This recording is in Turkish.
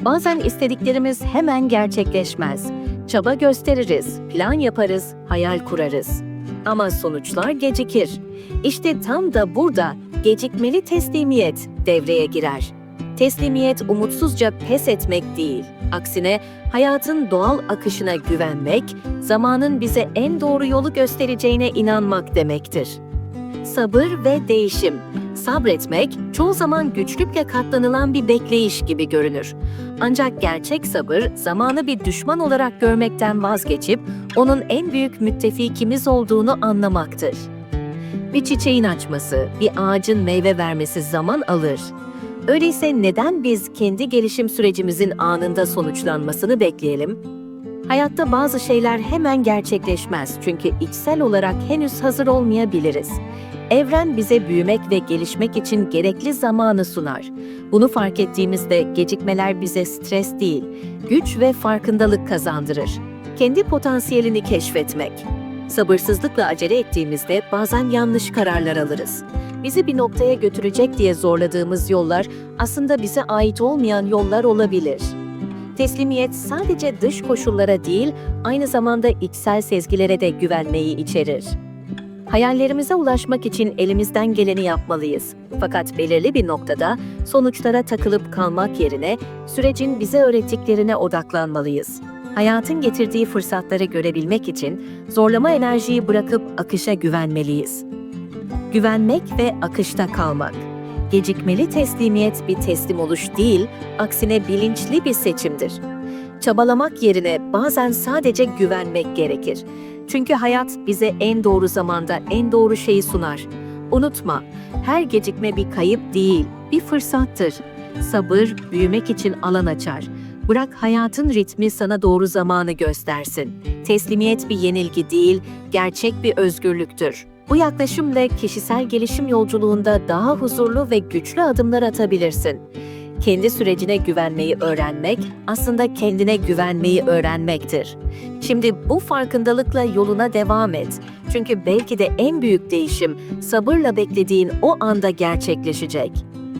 Bazen istediklerimiz hemen gerçekleşmez. Çaba gösteririz, plan yaparız, hayal kurarız. Ama sonuçlar gecikir. İşte tam da burada gecikmeli teslimiyet devreye girer. Teslimiyet umutsuzca pes etmek değil. Aksine hayatın doğal akışına güvenmek, zamanın bize en doğru yolu göstereceğine inanmak demektir. Sabır ve değişim. Sabretmek çoğu zaman güçlükle katlanılan bir bekleyiş gibi görünür. Ancak gerçek sabır zamanı bir düşman olarak görmekten vazgeçip onun en büyük müttefikimiz olduğunu anlamaktır. Bir çiçeğin açması, bir ağacın meyve vermesi zaman alır. Öyleyse neden biz kendi gelişim sürecimizin anında sonuçlanmasını bekleyelim? Hayatta bazı şeyler hemen gerçekleşmez çünkü içsel olarak henüz hazır olmayabiliriz. Evren bize büyümek ve gelişmek için gerekli zamanı sunar. Bunu fark ettiğimizde gecikmeler bize stres değil, güç ve farkındalık kazandırır. Kendi potansiyelini keşfetmek. Sabırsızlıkla acele ettiğimizde bazen yanlış kararlar alırız. Bizi bir noktaya götürecek diye zorladığımız yollar aslında bize ait olmayan yollar olabilir. Teslimiyet sadece dış koşullara değil, aynı zamanda içsel sezgilere de güvenmeyi içerir. Hayallerimize ulaşmak için elimizden geleni yapmalıyız. Fakat belirli bir noktada sonuçlara takılıp kalmak yerine sürecin bize öğrettiklerine odaklanmalıyız. Hayatın getirdiği fırsatları görebilmek için zorlama enerjiyi bırakıp akışa güvenmeliyiz. Güvenmek ve akışta kalmak. Gecikmeli teslimiyet bir teslim oluş değil, aksine bilinçli bir seçimdir. Çabalamak yerine bazen sadece güvenmek gerekir. Çünkü hayat bize en doğru zamanda en doğru şeyi sunar. Unutma, her gecikme bir kayıp değil, bir fırsattır. Sabır büyümek için alan açar. Bırak hayatın ritmi sana doğru zamanı göstersin. Teslimiyet bir yenilgi değil, gerçek bir özgürlüktür. Bu yaklaşımla kişisel gelişim yolculuğunda daha huzurlu ve güçlü adımlar atabilirsin. Kendi sürecine güvenmeyi öğrenmek aslında kendine güvenmeyi öğrenmektir. Şimdi bu farkındalıkla yoluna devam et. Çünkü belki de en büyük değişim sabırla beklediğin o anda gerçekleşecek.